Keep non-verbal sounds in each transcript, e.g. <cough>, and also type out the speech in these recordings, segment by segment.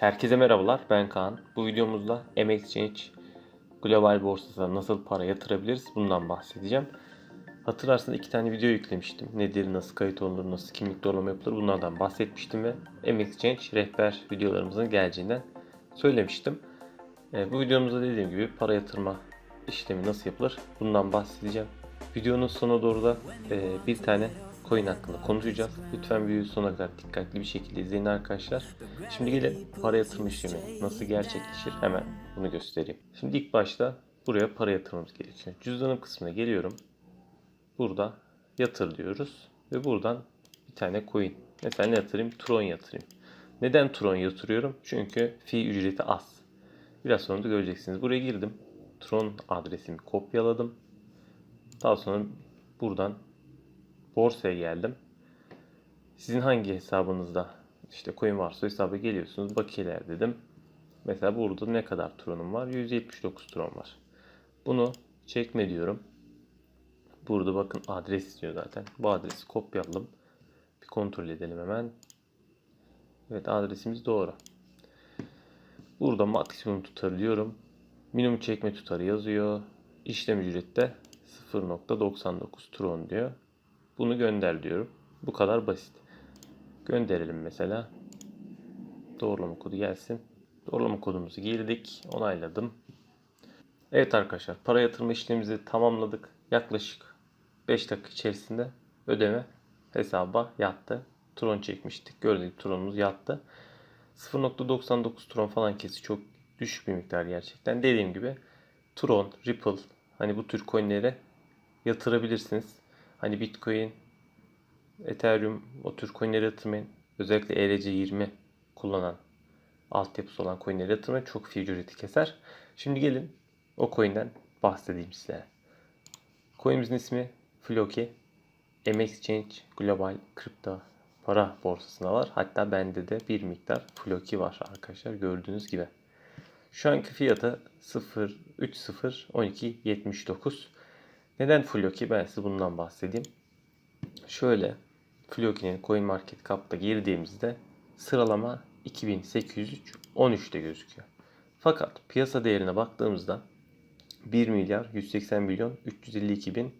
Herkese merhabalar, ben Kaan. Bu videomuzda MXChange global borsasına nasıl para yatırabiliriz bundan bahsedeceğim. Hatırlarsanız iki tane video yüklemiştim. Nedir, nasıl kayıt olunur, nasıl kimlik doğrulama yapılır bunlardan bahsetmiştim ve MXChange rehber videolarımızın geleceğinden söylemiştim. E, bu videomuzda dediğim gibi para yatırma işlemi nasıl yapılır bundan bahsedeceğim. Videonun sonuna doğru da e, bir tane coin hakkında konuşacağız. Lütfen videoyu sonuna kadar dikkatli bir şekilde izleyin arkadaşlar. Şimdi gelin para yatırma işlemi nasıl gerçekleşir hemen bunu göstereyim. Şimdi ilk başta buraya para yatırmamız gerekiyor. Cüzdanım kısmına geliyorum. Burada yatır diyoruz ve buradan bir tane coin. Mesela ne yatırayım? Tron yatırayım. Neden Tron yatırıyorum? Çünkü fi ücreti az. Biraz sonra da göreceksiniz. Buraya girdim. Tron adresimi kopyaladım. Daha sonra buradan borsaya geldim. Sizin hangi hesabınızda işte coin varsa hesaba geliyorsunuz. Bakiyeler dedim. Mesela burada ne kadar tronum var? 179 tron var. Bunu çekme diyorum. Burada bakın adres istiyor zaten. Bu adresi kopyaladım. Bir kontrol edelim hemen. Evet adresimiz doğru. Burada maksimum tutarı diyorum. Minimum çekme tutarı yazıyor. İşlem ücreti de 0.99 tron diyor. Bunu gönder diyorum. Bu kadar basit. Gönderelim mesela. Doğrulama kodu gelsin. Doğrulama kodumuzu girdik. Onayladım. Evet arkadaşlar para yatırma işlemimizi tamamladık. Yaklaşık 5 dakika içerisinde ödeme hesaba yattı. Tron çekmiştik. Gördük tronumuz yattı. 0.99 tron falan kesi çok düşük bir miktar gerçekten. Dediğim gibi Tron, Ripple hani bu tür coinlere yatırabilirsiniz. Hani Bitcoin, Ethereum o tür coinlere yatırmayın. Özellikle ERC20 kullanan altyapısı olan coinlere yatırmayın. Çok fee ücreti keser. Şimdi gelin o coin'den bahsedeyim size. Coin'imizin ismi Floki. MXChange Global Kripto para borsasında var. Hatta bende de bir miktar Floki var arkadaşlar gördüğünüz gibi. Şu anki fiyatı 0.30.12.79. Neden Floki? Ben size bundan bahsedeyim. Şöyle Floki'nin CoinMarketCap'ta girdiğimizde sıralama 2813'te gözüküyor. Fakat piyasa değerine baktığımızda 1 milyar 180 milyon 352 bin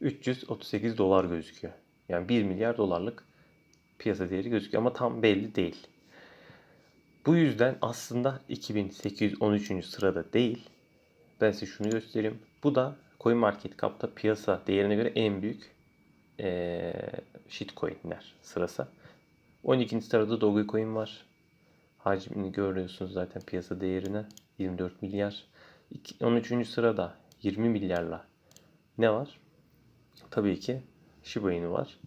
338 dolar gözüküyor. Yani 1 milyar dolarlık piyasa değeri gözüküyor ama tam belli değil. Bu yüzden aslında 2813. sırada değil. Ben size şunu göstereyim. Bu da CoinMarketCap'ta piyasa değerine göre en büyük ee, shitcoin'ler sırası. 12. sırada Dogecoin var. Hacmini görüyorsunuz zaten piyasa değerine 24 milyar. 13. sırada 20 milyarla ne var? Tabii ki Shiba Inu var.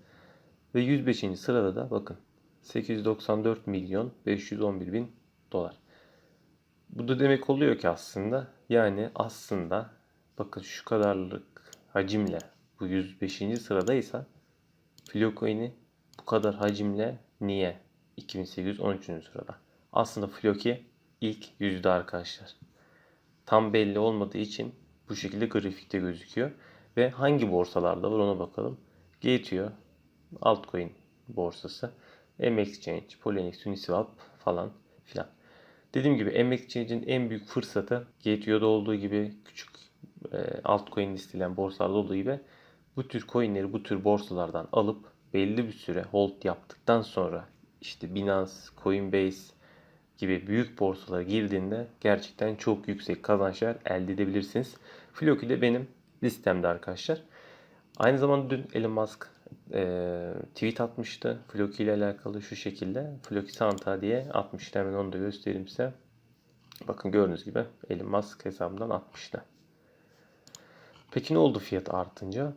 Ve 105. sırada da bakın 894 milyon 511 bin dolar. Bu da demek oluyor ki aslında yani aslında bakın şu kadarlık hacimle bu 105. sıradaysa Flocoin'i bu kadar hacimle niye 2813. sırada? Aslında Floki ilk yüzde arkadaşlar. Tam belli olmadığı için bu şekilde grafikte gözüküyor. Ve hangi borsalarda var ona bakalım. Gateo, altcoin borsası, MXChange, Poloniex, Uniswap falan filan. Dediğim gibi MXChange'in en büyük fırsatı Gateo'da olduğu gibi küçük altcoin listelen borsalarda olduğu gibi bu tür coinleri bu tür borsalardan alıp belli bir süre hold yaptıktan sonra işte Binance, Coinbase gibi büyük borsalara girdiğinde gerçekten çok yüksek kazançlar elde edebilirsiniz. Floki de benim listemde arkadaşlar. Aynı zamanda dün Elon Musk e, tweet atmıştı. Floki ile alakalı şu şekilde. Floki Santa diye atmıştı. Hemen onu da göstereyim size. Bakın gördüğünüz gibi Elon Musk hesabından atmıştı. Peki ne oldu fiyat artınca?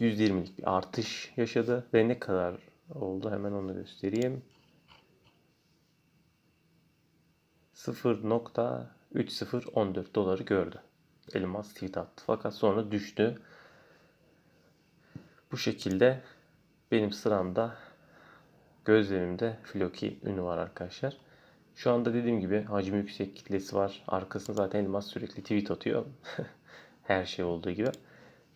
%20'lik bir artış yaşadı ve ne kadar oldu hemen onu göstereyim. 0.3014 doları gördü. Elon Musk tweet attı. Fakat sonra düştü. Bu şekilde benim sıramda gözlemimde Floki ünü var arkadaşlar. Şu anda dediğim gibi hacmi yüksek kitlesi var. Arkasında zaten Elon Musk sürekli tweet atıyor. <laughs> Her şey olduğu gibi.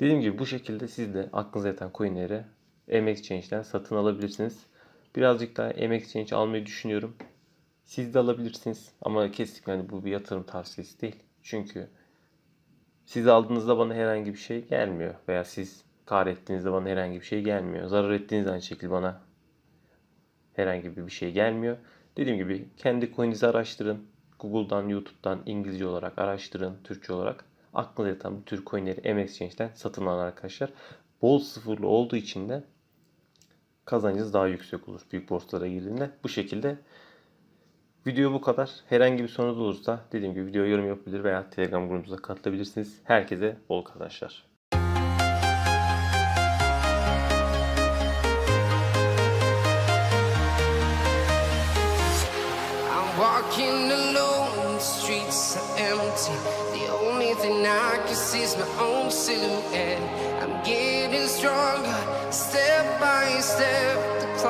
Dediğim gibi bu şekilde siz de aklınıza yatan coinleri MXChange'den satın alabilirsiniz. Birazcık daha MX Change almayı düşünüyorum. Siz de alabilirsiniz ama kesinlikle hani bu bir yatırım tavsiyesi değil. Çünkü siz aldığınızda bana herhangi bir şey gelmiyor veya siz kar ettiğinizde bana herhangi bir şey gelmiyor. Zarar ettiğinizde aynı şekilde bana herhangi bir şey gelmiyor. Dediğim gibi kendi coin'inizi araştırın. Google'dan, YouTube'dan İngilizce olarak araştırın, Türkçe olarak. Aklınıza yatan bu tür coin'leri MXChange'den satın alın arkadaşlar. Bol sıfırlı olduğu için de kazancınız daha yüksek olur büyük borsalara girdiğinde. Bu şekilde Video bu kadar. Herhangi bir sorunuz olursa dediğim gibi video yorum yapabilir veya Telegram grubumuza katılabilirsiniz. Herkese bol kazançlar. Walking alone, the streets are empty. The only thing I can see is my own silhouette. I'm getting stronger, step by step.